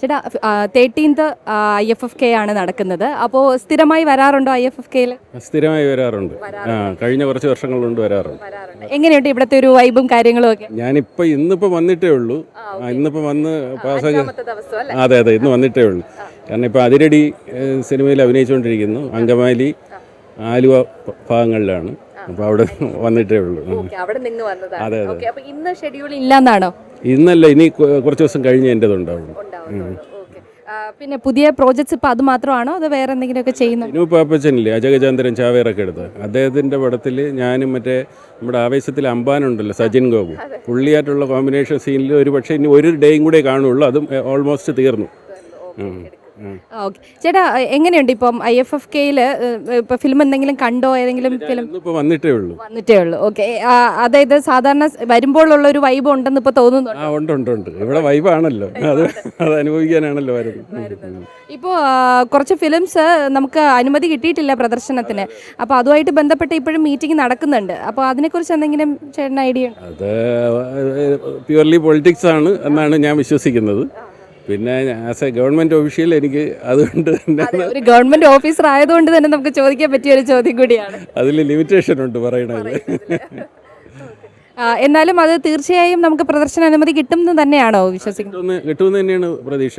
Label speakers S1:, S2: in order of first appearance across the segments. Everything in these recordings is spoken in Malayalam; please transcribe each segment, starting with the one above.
S1: ചേട്ടാ thirteenth I F F K ആണ് നടക്കുന്നത്. അപ്പോൾ സ്ഥിരമായി വരാറുണ്ടോ ഐ എഫ് എഫ് കെയിൽ
S2: സ്ഥിരമായി വരാറുണ്ട്. കഴിഞ്ഞ കുറച്ച് വർഷങ്ങൾ കൊണ്ട് വരാറുണ്ട്.
S1: എങ്ങനെയുണ്ട് ഇവിടുത്തെ ഒരു വൈബും കാര്യങ്ങളും ഒക്കെ?
S2: ഞാനിപ്പോൾ ഇന്നിപ്പോൾ വന്നിട്ടേ ഉള്ളൂ. ആ, ഇന്നിപ്പോൾ വന്ന് പാസ്സാക്കി അതെ അതെ ഇന്ന് വന്നിട്ടേ ഉള്ളൂ. കാരണം ഇപ്പോൾ അതിരടി സിനിമയിൽ അഭിനയിച്ചുകൊണ്ടിരിക്കുന്നു അങ്കമാലി ആലുവ ഭാഗങ്ങളിലാണ്. അപ്പോൾ അവിടെ വന്നിട്ടേ ഉള്ളൂ. അതെ അതെ.
S1: ഇന്ന് ഷെഡ്യൂൾ ഇല്ലെന്നാണോ?
S2: ഇന്നല്ല ഇനി കുറച്ച് ദിവസം കഴിഞ്ഞ്
S1: എന്റെതുണ്ടാവുള്ളൂ. പിന്നെ പുതിയ പ്രോജക്ട്സ് ഇപ്പോൾ അത് മാത്രമാണോ അതോ വേറെ എന്തെങ്കിലുമൊക്കെ ചെയ്യുന്നു
S2: വിനു പാപ്പച്ചനില്ലേ അജഗജാന്തരൻ ചാവേറൊക്കെ എടുത്ത്. അദ്ദേഹത്തിന്റെ പടത്തിൽ ഞാനും മറ്റേ നമ്മുടെ ആവേശത്തിൽ അമ്പാനുണ്ടല്ലോ സജിൻ ഗോപു. പുള്ളിയായിട്ടുള്ള കോമ്പിനേഷൻ സീനിൽ ഒരു പക്ഷേ ഇനി ഒരു ഡേയും കൂടെ കാണുള്ളൂ അതും ഓൾമോസ്റ്റ് തീർന്നു.
S1: ഓക്കെ. ചേട്ടാ എങ്ങനെയുണ്ട് ഇപ്പം ഐ എഫ് എഫ് കെയിൽ ഫിലിം എന്തെങ്കിലും കണ്ടോ? ഏതെങ്കിലും ഫിലിം
S2: വന്നിട്ടേ ഉള്ളൂ.
S1: വന്നിട്ടേ ഉള്ളൂ. ഓക്കെ. അതായത് സാധാരണ വരുമ്പോൾ വരുമ്പോഴുള്ള ഒരു വൈബ് ഉണ്ടെന്ന് ഇപ്പൊ തോന്നുന്നുണ്ട്?
S2: ആ ഉണ്ട് ഉണ്ട് ഉണ്ട്. ഇവിടെ വൈബാണല്ലോ അത് അത് അനുഭവിക്കാനാണല്ലോ വരുന്നത്.
S1: ഇപ്പോൾ കുറച്ച് ഫിലിംസ് നമുക്ക് അനുമതി കിട്ടിയിട്ടില്ല പ്രദർശനത്തിന്. അപ്പോൾ അതുമായിട്ട് ബന്ധപ്പെട്ട് ഇപ്പോഴും മീറ്റിംഗ് നടക്കുന്നുണ്ട്. അപ്പോൾ അതിനെക്കുറിച്ച് എന്തെങ്കിലും ചേട്ടൻ ഐഡിയ ഉണ്ടോ?
S2: അത് പ്യുവർലി പൊളിറ്റിക്സ് ആണ് എന്നാണ് ഞാൻ വിശ്വസിക്കുന്നത്. പിന്നെ ആസ് എ ഗവൺമെന്റ് ഒഫീഷ്യൽ എനിക്ക് അതുകൊണ്ട് തന്നെ
S1: ഒരു ഗവൺമെന്റ് ഓഫീസർ ആയതുകൊണ്ട് തന്നെ നമുക്ക് ചോദിക്കാൻ പറ്റിയ ഒരു ചോദ്യം കൂടിയാണ്.
S2: അതിൽ ലിമിറ്റേഷൻ ഉണ്ട്
S1: പറയണത്. എന്നാലും അത് തീർച്ചയായും നമുക്ക് പ്രദർശന അനുമതി കിട്ടുമെന്ന് തന്നെയാണോ വിശ്വസിക്കുന്നത്?
S2: കിട്ടുമെന്ന് കിട്ടുമെന്ന് തന്നെയാണ് പ്രതീക്ഷ.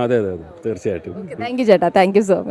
S2: അതെ അതെ അതെ. തീർച്ചയായിട്ടും.
S1: താങ്ക് യു ചേട്ടാ. Thank you so much